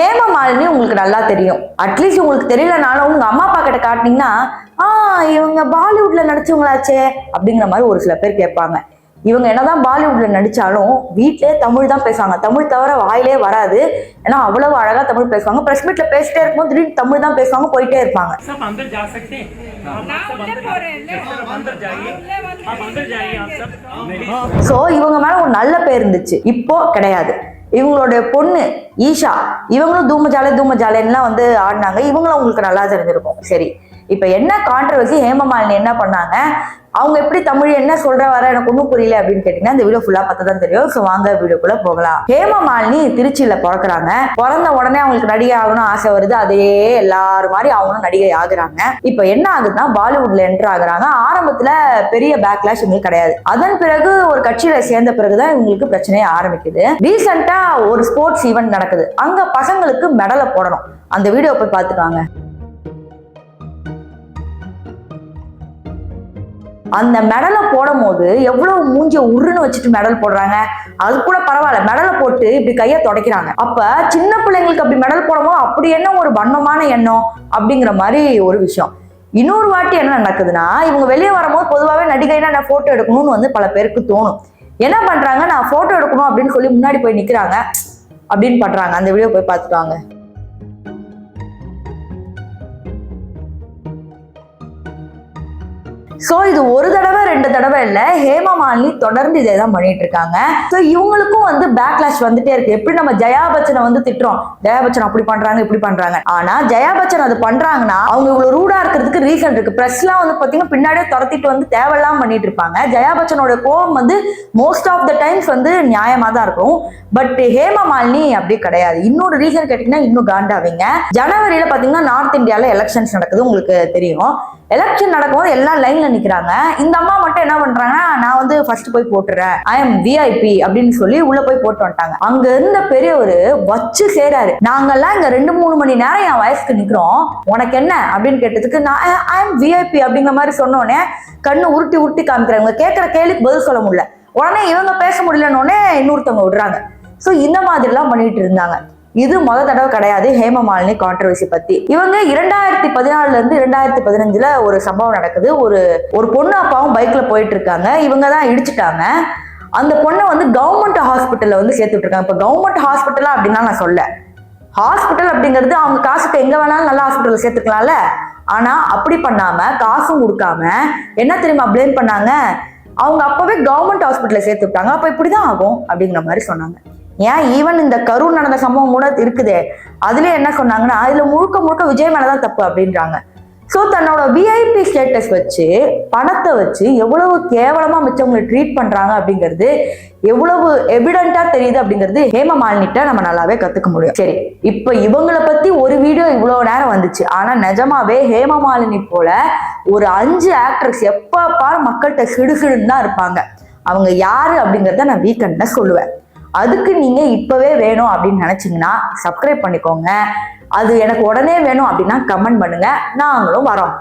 ஹேமமாலினி உங்களுக்கு நல்லா தெரியும். அட்லீஸ்ட் உங்களுக்கு தெரியலனாலும் உங்க அம்மா அப்பா கிட்ட காட்டினீங்கன்னா ஆ இவங்க பாலிவுட்ல நடிச்சவங்களாச்சே அப்படிங்கிற மாதிரி ஒரு சில பேர் கேட்பாங்க. இவங்க என்னதான் பாலிவுட்ல நடிச்சாலும் வீட்டிலே தமிழ் தான் பேசுவாங்க. தமிழ் தவிர வாயிலே வராது. ஏன்னா அவ்வளவு அழகா தமிழ் பேசுவாங்க. ப்ரெஸ் மீட்ல பேசிட்டே இருக்கும்போது திடீர்னு தமிழ் தான் பேசுவாங்க போயிட்டே இருப்பாங்க. சோ இவங்க மேல ஒரு நல்ல பேர் இருந்துச்சு. இப்போ கிடையாது. இவங்களுடைய பொண்ணு ஈஷா இவங்களும் தூமஜாலே தூமஜாலேன்னுலாம் வந்து ஆடினாங்க. இவங்களும் உங்களுக்கு நல்லா தெரிஞ்சிருக்கும். சரி. இப்போ என்ன கான்ட்ரவர்சி ஹேமமாலினி என்ன பண்ணாங்க? அவங்க எப்படி தமிழ் என்ன சொல்ற வர எனக்கு ஒன்றும் புரியல அப்படின்னு கேட்டீங்கன்னா இந்த வீடியோ ஃபுல்லா பார்த்தா தான் தெரியும். ஸோ வாங்க வீடியோக்குள்ள போகலாம். ஹேமமாலினி திருச்சியில பிறக்குறாங்க. பிறந்த உடனே அவங்களுக்கு நடிகை ஆகணும்னு ஆசை வருது. அதே எல்லாரும் மாதிரி அவங்களும் நடிகை ஆகுறாங்க. இப்போ என்ன ஆகுதுன்னா பாலிவுட்ல என்டர் ஆகுறாங்க. ஆரம்பத்துல பெரிய பேக்லாஷ் இவங்களுக்கு கிடையாது. அதன் பிறகு ஒரு கட்சியில சேர்ந்த பிறகுதான் இவங்களுக்கு பிரச்சனையே ஆரம்பிக்குது. ரீசெண்டா ஒரு ஸ்போர்ட்ஸ் ஈவெண்ட் நடக்குது. அங்க பசங்களுக்கு மெடலை போடணும். அந்த வீடியோ போய் பார்த்துக்காங்க. அந்த மெடலை போடும் போது எவ்வளவு மூஞ்சிய உருன்னு வச்சுட்டு மெடல் போடுறாங்க? அது கூட பரவாயில்ல. மெடலை போட்டு இப்படி கையை துடைக்கிறாங்க. அப்ப சின்ன பிள்ளைங்களுக்கு அப்படி மெடல் போடும்போது அப்படி என்ன ஒரு வன்மமான எண்ணம் அப்படிங்கிற மாதிரி ஒரு விஷயம். இன்னொரு வாட்டி என்ன நடக்குதுன்னா இவங்க வெளியே வரும்போது பொதுவாகவே நடிகைனா நான் போட்டோ எடுக்கணும்னு வந்து பல பேருக்கு தோணும். என்ன பண்றாங்க? நான் போட்டோ எடுக்கணும் அப்படின்னு சொல்லி முன்னாடி போய் நிக்கிறாங்க. அப்படின்னு பண்றாங்க. அந்த வீடியோ போய் பார்த்துட்டு ஸோ இது ஒரு தடவை ரெண்டு தடவை இல்லை ஹேமமாலினி தொடர்ந்து இதே தான் பண்ணிட்டு இருக்காங்க ஸோ இவங்களுக்கும் வந்து பேக்லாஷ் வந்துட்டே இருக்கு. எப்படி நம்ம ஜெயா பச்சனை வந்து திட்டுறோம்? ஜெயா பச்சன் அப்படி பண்றாங்க இப்படி பண்றாங்க. ஆனா ஜெயா பச்சன் அது பண்றாங்கன்னா அவங்க இவ்வளவு ரூடா வர்றதுக்கு ரீசன் இருக்கு. ப்ரெஸ்லாம் வந்து பாத்தீங்கன்னா பின்னாடியே துரத்திட்டு வந்து தேவையெல்லாம் பண்ணிட்டு இருப்பாங்க. ஜெயா பச்சனோட கோபம் வந்து மோஸ்ட் ஆஃப் த டைம்ஸ் வந்து நியாயமா தான் இருக்கும் பட் ஹேமமாலினி அப்படி கிடையாது. இன்னொரு ரீசன் கேட்டீங்கன்னா இன்னும் காண்டாவீங்க ஜனவரியில பாத்தீங்கன்னா நார்த் இந்தியால எலெக்ஷன்ஸ் நடக்குது. உங்களுக்கு தெரியும். எலெக்ஷன் நடக்கும்போது எல்லாம் லைன்ல நிக்கிறாங்க. இந்த அம்மா மட்டும் என்ன பண்றாங்கன்னா நான் வந்து ஃபர்ஸ்ட் போய் போட்டுறேன். ஐ எம் விஐபி அப்படின்னு சொல்லி உள்ள போய் போட்டு வந்துட்டாங்க. அங்க இருந்த பெரியவர் வச்சு சேராரு. நாங்கெல்லாம் இங்க ரெண்டு மூணு மணி நேரம் என் வயசுக்கு நிக்கிறோம். உனக்கு என்ன? அப்படின்னு கேட்டதுக்கு நான் ஐ எம் விஐபி அப்படிங்கிற மாதிரி சொன்னோடனே கண்ணு உருட்டி உருட்டி காமிக்கிறாங்க. கேட்குற கேள்விக்கு பதில் சொல்ல முடியல. உடனே இவங்க பேச முடியலன்னொடனே இன்னொருத்தவங்க விடுறாங்க. ஸோ இந்த மாதிரிலாம் பண்ணிட்டு இருந்தாங்க. இது முத தடவை கிடையாது. ஹேமமாலினி கான்ட்ரவர்சி பத்தி. இவங்க இரண்டாயிரத்தி பதினாலுல இருந்து இரண்டாயிரத்தி பதினஞ்சுல ஒரு சம்பவம் நடக்குது. ஒரு ஒரு பொண்ணு அப்பாவும் பைக்ல போயிட்டு இருக்காங்க இவங்க தான் இடிச்சிட்டாங்க. அந்த பொண்ணை வந்து கவர்மெண்ட் ஹாஸ்பிட்டல்ல வந்து சேர்த்துட்டு இருக்காங்க இப்போ கவர்மெண்ட் ஹாஸ்பிட்டலா அப்படின்னா நான் சொல்ல. ஹாஸ்பிட்டல் அப்படிங்கிறது அவங்க காசுக்கு எங்க வேணாலும் நல்ல ஹாஸ்பிட்டல் சேர்த்துக்கலாம்ல. ஆனா அப்படி பண்ணாம காசும் கொடுக்காம என்ன தெரியுமா பிளேம் பண்ணாங்க? அவங்க அப்பவே கவர்மெண்ட் ஹாஸ்பிட்டல சேர்த்து விட்டாங்க. அப்ப இப்படிதான் ஆகும் அப்படிங்கிற மாதிரி சொன்னாங்க. ஏன்? ஈவன் இந்த கரூர் நடந்த சம்பவம் கூட இருக்குதே. அதுல என்ன சொன்னாங்கன்னா அதுல முழுக்க முழுக்க விஜய் மேலதான் தப்பு அப்படின்றாங்க. ஸோ தன்னோட விஐபி ஸ்டேட்டஸ் வச்சு பணத்தை வச்சு எவ்வளவு கேவலமா மிச்சவங்களை ட்ரீட் பண்றாங்க அப்படிங்கிறது எவ்வளவு எவிடென்ட்டா தெரியுது அப்படிங்கிறது ஹேம மாலினிட்ட நம்ம நல்லாவே கத்துக்க முடியும். சரி இப்போ இவங்களை பத்தி ஒரு வீடியோ இவ்வளவு இருந்துச்சு ஆனா நிஜமாவே ஹேமமாலினி போல ஒரு அஞ்சு ஆக்ட்ரஸ் எப்ப பாரு மக்கள்கிட்ட சிடுசிடுன்னு தான் இருப்பாங்க. அவங்க யாரு அப்படிங்கிறத நான் வீக்கெண்ட்ல சொல்லுவேன். அதுக்கு நீங்க இப்பவே வேணும் அப்படின்னு நினைச்சீங்கன்னா சப்ஸ்கிரைப் பண்ணிக்கோங்க. அது எனக்கு உடனே வேணும் அப்படின்னா கமெண்ட் பண்ணுங்க. நாங்களும் வரோம்.